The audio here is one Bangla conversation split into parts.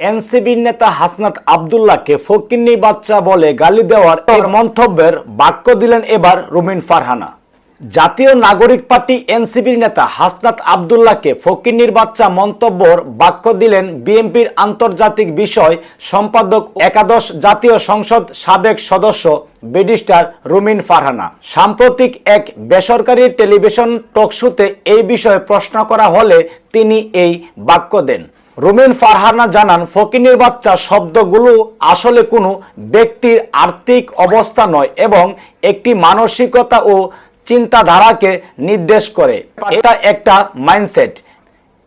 এনসিবির নেতা হাসনাত আবদুল্লাহকে ফকিন্নি বাচ্চা বলে গালি দেওয়ার এই মন্তব্যের বাক্য দিলেন এবার রুমিন ফারহানা। জাতীয় নাগরিক পার্টি এনসিবির নেতা হাসনাত আবদুল্লাহকে ফকিন্নির বাচ্চা মন্তব্যর বাক্য দিলেন বিএনপির আন্তর্জাতিক বিষয় সম্পাদক একাদশ জাতীয় সংসদ সাবেক সদস্য ব্যারিস্টার রুমিন ফারহানা। সাম্প্রতিক এক বেসরকারি টেলিভিশন টকশোতে এই বিষয়ে প্রশ্ন করা হলে তিনি এই বাক্য দেন। রুমিন ফারহানা জানান, ফকিনের বাচ্চা শব্দগুলো আসলে কোনো ব্যক্তির আর্থিক অবস্থা নয় এবং একটি মানসিকতা ও চিন্তাধারাকে নির্দেশ করে। এটা একটা মাইন্ডসেট।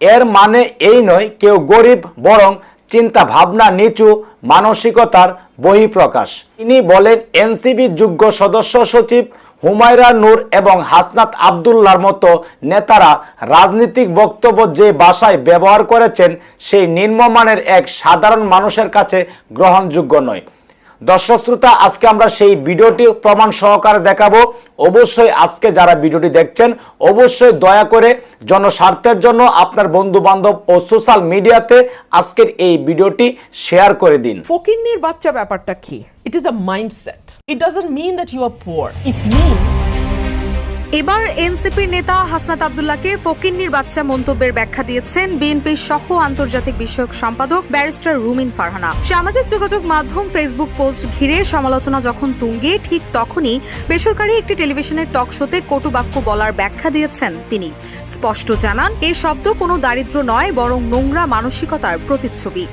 এর মানে এই নয়, কেউ গরিব বরং চিন্তা ভাবনা নিচু মানসিকতার বহিঃপ্রকাশ। তিনি বলেন এনসিবি যোগ্য সদস্য সচিব হুমায়রা নূর এবং হাসনাত আবদুল্লার মতো নেতারা রাজনৈতিক বক্তব্য যে ভাষায় ব্যবহার করেছেন, সেই নিম্নমানের এক সাধারণ মানুষের কাছে গ্রহণযোগ্য নয়। দর্শক শ্রোতা, আজকে আমরা সেই ভিডিওটি প্রমাণ সহকারে দেখাবো। অবশ্যই আজকে যারা ভিডিওটি দেখছেন, অবশ্যই দয়া করে জনস্বার্থের জন্য আপনার বন্ধু বান্ধব ও সোশ্যাল মিডিয়াতে আজকের এই ভিডিওটি শেয়ার করে দিন। ফকিন্নির বাচ্চা ব্যাপারটা কি? It is a mindset it doesn't mean that you are poor it mean এবার এনসিপির নেতা হাসনাত আবদুল্লাহকে ফকিন্নির বাচ্চা মন্তব্যের ব্যাখ্যা দিয়েছেন বিএনপির সহ আন্তর্জাতিক বিষয়ক সম্পাদক ব্যারিস্টার রুমিন ফারহানা। সামাজিক যোগাযোগ মাধ্যম ফেসবুক পোস্ট ঘিরে সমালোচনা যখন তুঙ্গে, ঠিক তখনই বেসরকারি একটি টেলিভিশনের টক শোতে কটু বাক্য বলার ব্যাখ্যা দিয়েছেন তিনি। স্পষ্ট জানান, এ শব্দ কোনো দারিদ্র নয়, বরং নোংরা মানসিকতার প্রতিচ্ছবি।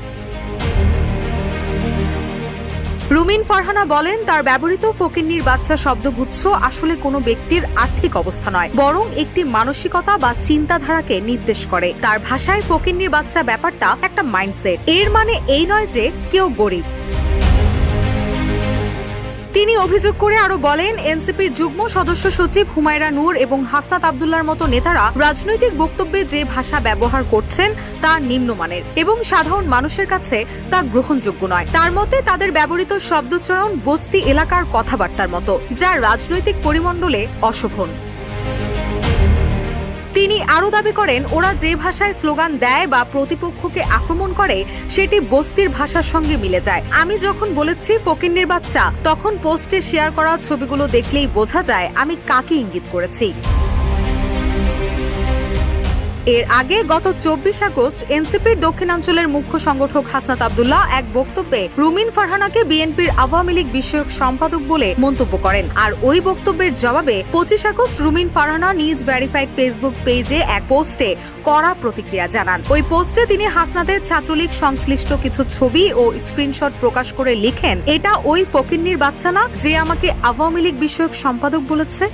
রুমিন ফারহানা বলেন, তার ব্যবহৃত ফকিন্নির বাচ্চা শব্দগুচ্ছ আসলে কোনো ব্যক্তির আর্থিক অবস্থা নয়, বরং একটি মানসিকতা বা চিন্তাধারাকে নির্দেশ করে। তার ভাষায় ফকিন্নির বাচ্চা ব্যাপারটা একটা মাইন্ডসেট। এর মানে এই নয় যে কেউ গরিব। তিনি অভিযোগ করে আরও বলেন, এনসিপির যুগ্ম সদস্য সচিব হুমায়রা নূর এবং হাসনাত আবদুল্লার মতো নেতারা রাজনৈতিক বক্তব্যে যে ভাষা ব্যবহার করছেন তা নিম্নমানের এবং সাধারণ মানুষের কাছে তা গ্রহণযোগ্য নয়। তার মতে, তাদের ব্যবহৃত শব্দচয়ন বস্তি এলাকার কথাবার্তার মতো, যা রাজনৈতিক পরিমণ্ডলে অশোভন। তিনি আরও দাবি করেন, ওরা যে ভাষায় স্লোগান দেয় বা প্রতিপক্ষকে আক্রমণ করে, সেটি বস্তির ভাষার সঙ্গে মিলে যায়। আমি যখন বলেছি ফকিন্নির বাচ্চা, তখন পোস্টে শেয়ার করা ছবিগুলো দেখলেই বোঝা যায় আমি কাকে ইঙ্গিত করেছি। এর আগে গত চব্বিশ আগস্ট এনসিপির দক্ষিণাঞ্চলের মুখ্য সংগঠক হাসনাত আবদুল্লাহ এক বক্তব্যে রুমিন ফারহানাকে বিএনপির আওয়ামী লীগ বিষয়ক সম্পাদক বলে মন্তব্য করেন। আর ওই বক্তব্যের জবাবে পঁচিশ আগস্ট রুমিন ফারহানা নিজ ভেরিফাইড ফেসবুক পেজে এক পোস্টে কড়া প্রতিক্রিয়া জানান। ওই পোস্টে তিনি হাসনাতের ছাত্রলীগ সংশ্লিষ্ট কিছু ছবি ও স্ক্রিনশট প্রকাশ করে লিখেন, এটা ওই ফকিন্নির বাচ্চা না যে আমাকে আওয়ামী লীগ বিষয়ক সম্পাদক বলেছে?